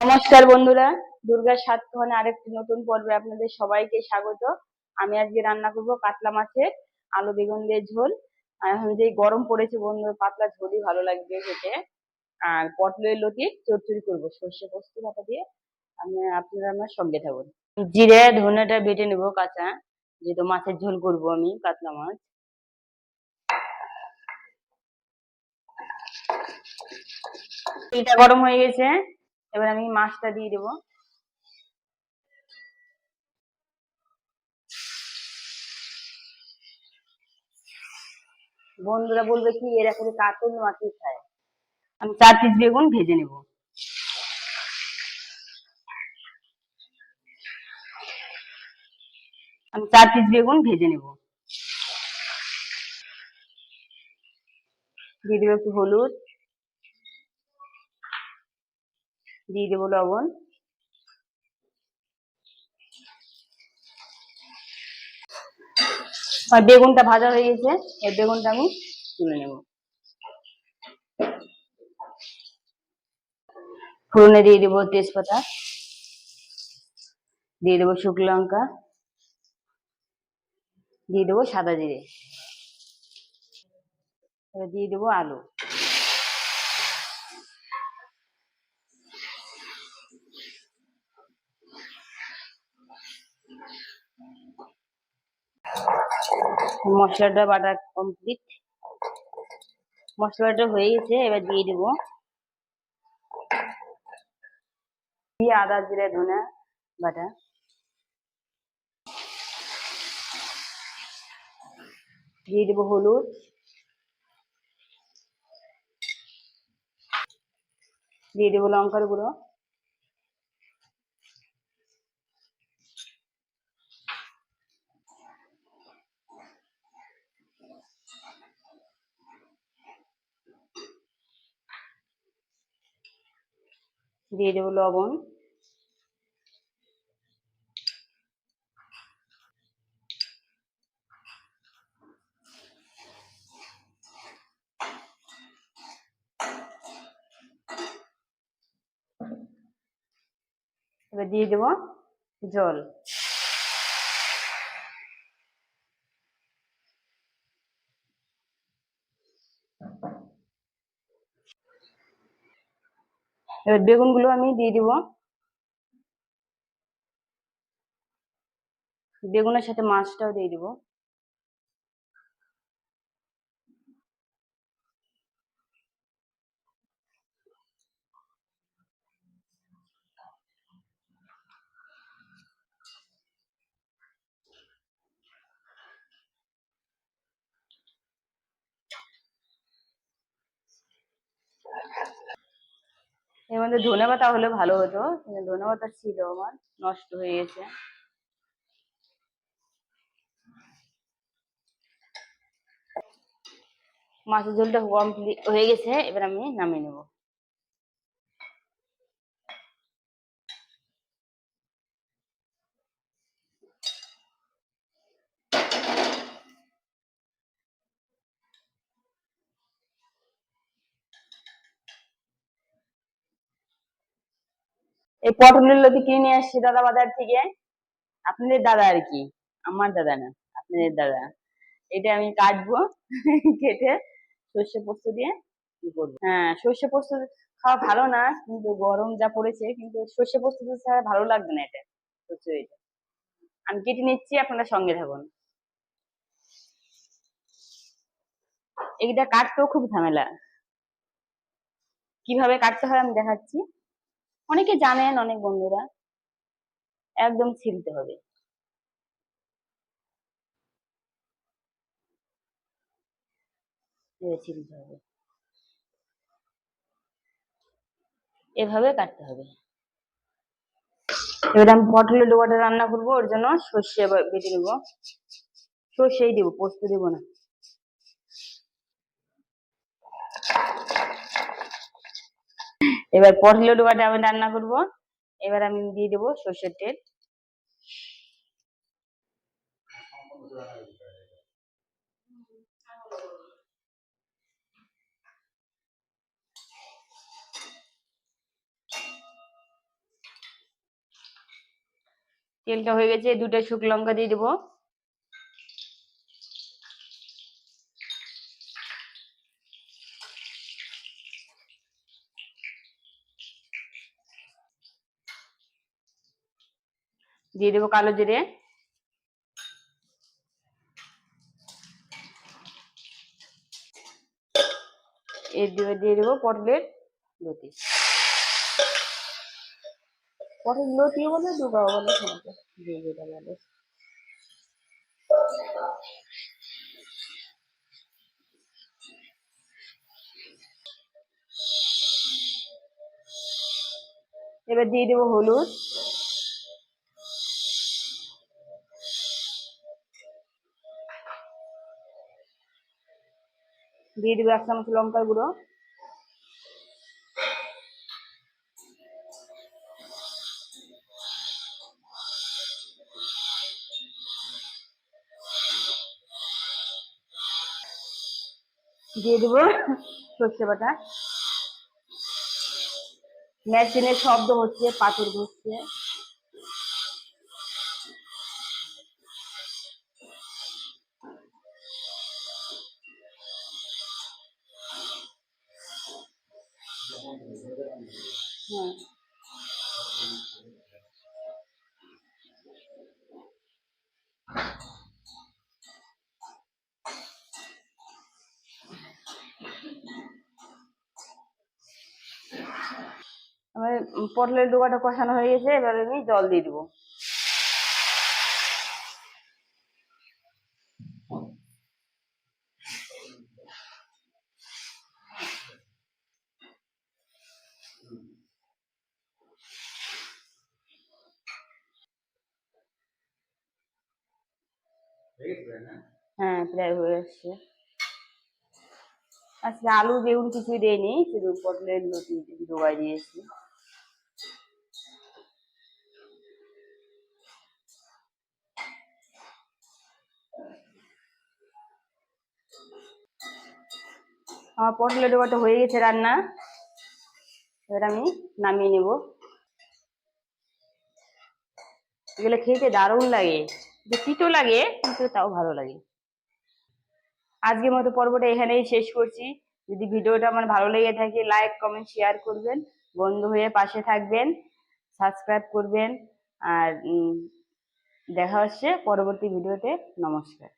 নমস্কার বন্ধুরা দুর্গার সাতক্ষণে আরেকটি নতুন পর্বে আপনাদের সবাইকে স্বাগত। আমি আজকে রান্না করব কাতলা মাছের আলু বেগুন দিয়ে ঝোল। এখন যে গরম পড়েছে বন্ধু পাতলা ঝোলই ভালো লাগবে খেতে। আর পটলের লতি চচ্চড়ি করব, সর্ষে পোস্ত বাটা দিয়ে। আমি আপনারা আমার সঙ্গে থাকুন। জিরে, ধনেটা বেটে নেব কাঁচা, যেহেতু মাছের ঝোল করব আমি কাতলা মাছ। এটা গরম হয়ে গেছে। এবার আমি মাছটা দিয়ে দেবো। বন্ধুরা বলবে কি, এরা করে কাতল মাছই খায়। আমি চার পিস বেগুন ভেজে নেব। আমি চার পিস বেগুন ভেজে নেব। দিয়ে দেবো একটু হলুদ। দিয়ে দেবো লবণ। আর বেগুনটা ভাজা হয়ে গেছে এই বেগুনটা আমি তুলে নেব। ফোড়নে দিয়ে দেবো তেজপাতা, দিয়ে দেবো শুকনো লঙ্কা, দিয়ে দেবো সাদা জিরে। এবার দিয়ে দেবো আলু। মশলাটা বাটা কমপ্লিট মশলাটা হয়ে গেছে, এবার দিয়ে দেবো। দিয়ে আদা, জিরে, ধনে বাটা। দিয়ে দেবো হলুদ। দিয়ে দেবো লঙ্কার গুঁড়ো। দিয়ে দেবো লবণ। এবার দিয়ে দেবো জল। এবার বেগুনগুলো আমি দিয়ে দিব। বেগুনের সাথে মাছটাও দিয়ে দিব। মধ্যে ধনে পাতা হলে ভালো হতো। কিন্তু ধনে পাতা ছিল আমার, নষ্ট হয়ে গেছে। মাছের ঝোলটা কমপ্লিট হয়ে গেছে, এবার আমি নামিয়ে নেব। এই পটলের লতি কিনে নিয়ে আসছি দাদা বাজার থেকে, আপনাদের দাদা আর কি? আমার দাদা না, আপনাদের দাদা। এটা আমি কাটবো, কেটে সর্ষে পোস্ত দিয়ে কি করব? হ্যাঁ সর্ষে পোস্ত খাওয়া ভালো না, কিন্তু গরম যা পড়েছে, কিন্তু সর্ষে পোস্ত ছাড়া ভালো লাগবে না এটা, সর্ষে এটা। আমি কেটে নিচ্ছি, আপনারা সঙ্গে থাকুন। এইটা কাটতেও খুব ঝামেলা। কীভাবে কাটতে হয় আমি দেখাচ্ছি। অনেকে জানেন, অনেক বন্ধুরা। একদম ছিলতে হবে। ছিলতে হবে। এভাবে কাটতে হবে। এবার আমি পটলের ডোবাটা রান্না করব, ওর জন্য সর্ষে বেটে নেব। সর্ষেই দেবো, পোস্ত দেবো না। এবার পটলের ডোবাটা আমি রান্না করব। এবার আমি দিয়ে দেবো সর্ষের তেল। তেলটা হয়ে গেছে দুটা শুকনো লঙ্কা দিয়ে দেবো। দিয়ে দেবো কালো জিরে। এর দিয়ে দিয়ে দেবো পটলের লতি। পটল লতি বলে দুর্গা বলে দিয়ে যেটা বলে এবার দিয়ে দেবো হলুদ। দিয়ে দেবো এক চামচ লঙ্কার গুঁড়ো। দিয়ে দেবো সর্ষে বাটা। মেশিনের শব্দ হচ্ছে, পাথর ঘুরছে পটলের ডোকাটা কষানো হয়ে গেছে এবার আমি জল দিয়ে দেবো। হ্যাঁ প্রায় হয়ে আসছে। আজকে আলু বেগুন কিছুই দেয়নি, শুধু পটলের লতি ডোবাই দিয়েছি। আমার পটলের ডোবাটা হয়ে গেছে রান্না। এবার আমি নামিয়ে নেব। এগুলো খেতে দারুণ লাগে। যে তিতো লাগে কিন্তু তাও ভালো লাগে। আজকের মতো পর্বটা এখানেই শেষ করছি। যদি ভিডিওটা আমার ভালো লেগে থাকে লাইক কমেন্ট শেয়ার করবেন। বন্ধু হয়ে পাশে থাকবেন সাবস্ক্রাইব করবেন। আর দেখা হচ্ছে পরবর্তী ভিডিওতে। নমস্কার।